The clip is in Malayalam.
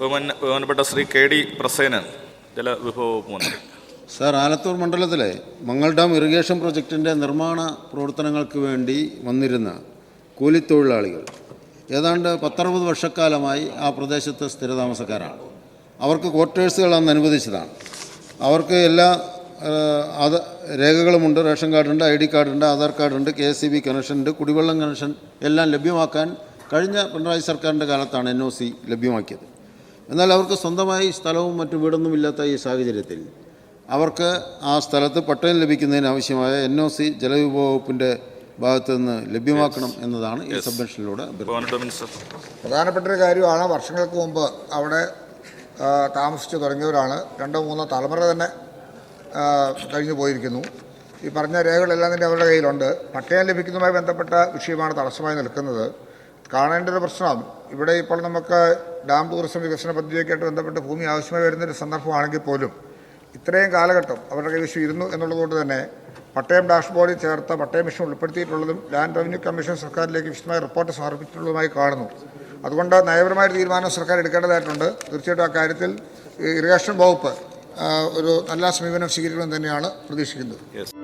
ബഹുമാന ബഹുമാനപ്പെട്ട ശ്രീ കെ ഡി പ്രസേനൻ ജലവിഭവ മന്ത്രി സാർ ആലത്തൂർ മണ്ഡലത്തിലെ മങ്ങൾ ഡാം ഇറിഗേഷൻ പ്രൊജക്റ്റിന്റെ നിർമ്മാണ പ്രവർത്തനങ്ങൾക്ക് വേണ്ടി വന്നിരുന്ന കൂലിത്തൊഴിലാളികൾ ഏതാണ്ട് പത്തറുപത് വർഷക്കാലമായി ആ പ്രദേശത്ത് സ്ഥിരതാമസക്കാരാണ്. അവർക്ക് ക്വാർട്ടേഴ്സുകൾ അന്ന് അനുവദിച്ചതാണ്. അവർക്ക് എല്ലാ അത് രേഖകളുമുണ്ട് റേഷൻ കാർഡുണ്ട് ഐ ഡി കാർഡുണ്ട് ആധാർ കാർഡുണ്ട് കെ എസ് സി ബി കണക്ഷനുണ്ട് കുടിവെള്ളം കണക്ഷൻ എല്ലാം ലഭ്യമാക്കാൻ കഴിഞ്ഞ പിണറായി സർക്കാരിന്റെ കാലത്താണ് എൻ ഒ സി ലഭ്യമാക്കിയത്. എന്നാൽ അവർക്ക് സ്വന്തമായി സ്ഥലവും മറ്റു വീടൊന്നും ഇല്ലാത്ത ഈ സാഹചര്യത്തിൽ അവർക്ക് ആ സ്ഥലത്ത് പട്ടയം ലഭിക്കുന്നതിന് ആവശ്യമായ എൻ ഒ സി ജലവിഭവ വകുപ്പിന്റെ ഭാഗത്തു നിന്ന് ലഭ്യമാക്കണം എന്നതാണ് ഈ സബ്മിഷനിലൂടെ പ്രധാനപ്പെട്ട ഒരു കാര്യമാണ് വർഷങ്ങൾക്ക് മുമ്പ് അവിടെ താമസിച്ചു താമസിച്ച് തുടങ്ങിയവരാണ്. രണ്ടോ മൂന്നോ തലമുറ തന്നെ കഴിഞ്ഞു പോയിരിക്കുന്നു. ഈ പറഞ്ഞ രേഖകളെല്ലാം തന്നെ അവരുടെ കയ്യിലുണ്ട്. പട്ടയം ലഭിക്കുന്നതുമായി ബന്ധപ്പെട്ട വിഷയമാണ് തടസ്സമായി നിൽക്കുന്നത്. കാണേണ്ട ഒരു പ്രശ്നമാണ് ഇവിടെ ഇപ്പോൾ നമുക്ക് ഡാം ടൂറിസം വികസന പദ്ധതിയൊക്കെയായിട്ട് ബന്ധപ്പെട്ട് ഭൂമി ആവശ്യമായി വരുന്നൊരു സന്ദർഭമാണെങ്കിൽ പോലും ഇത്രയും കാലഘട്ടം അവരുടെ കൈവശം ഇരുന്നു എന്നുള്ളതുകൊണ്ട് തന്നെ പട്ടയം ഡാഷ്ബോർഡിൽ ചേർത്ത പട്ടയ മിഷൻ ഉൾപ്പെടുത്തിയിട്ടുള്ളതും ലാൻഡ് റവന്യൂ കമ്മീഷൻ സർക്കാരിലേക്ക് വിശദമായ റിപ്പോർട്ട് സമർപ്പിച്ചിട്ടുള്ളതുമായി കാണുന്നു. അതുകൊണ്ട് നയപരമായ തീരുമാനം സർക്കാർ എടുക്കേണ്ടതായിട്ടുണ്ട്. തീർച്ചയായിട്ടും ആ കാര്യത്തിൽ ഇറിഗേഷൻ വകുപ്പ് ഒരു നല്ല സമീപനം സ്വീകരിക്കുമെന്ന് തന്നെയാണ് പ്രതീക്ഷിക്കുന്നത്.